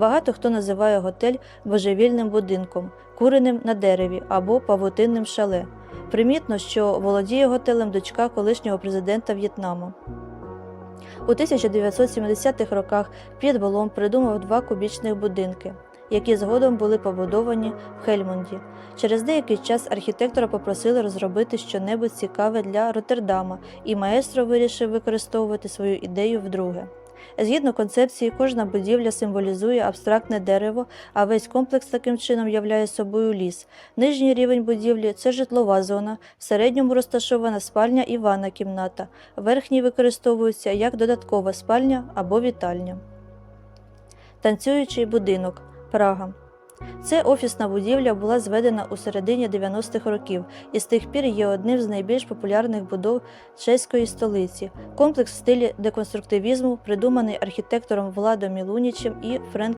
Багато хто називає готель божевільним будинком, куреним на дереві або павутинним шале. Примітно, що володіє готелем дочка колишнього президента В'єтнаму. У 1970-х роках П'єт Болом придумав два кубічних будинки, які згодом були побудовані в Хельмунді. Через деякий час архітектора попросили розробити щонебудь цікаве для Роттердама, і маестро вирішив використовувати свою ідею вдруге. Згідно концепції, кожна будівля символізує абстрактне дерево, а весь комплекс таким чином являє собою ліс. Нижній рівень будівлі це житлова зона, в середньому розташована спальня і ванна кімната, верхній використовується як додаткова спальня або вітальня. Танцюючий будинок Прага. Це офісна будівля була зведена у середині 90-х років і з тих пір є одним з найбільш популярних будов чеської столиці. Комплекс в стилі деконструктивізму, придуманий архітектором Владом Мілунічем і Френк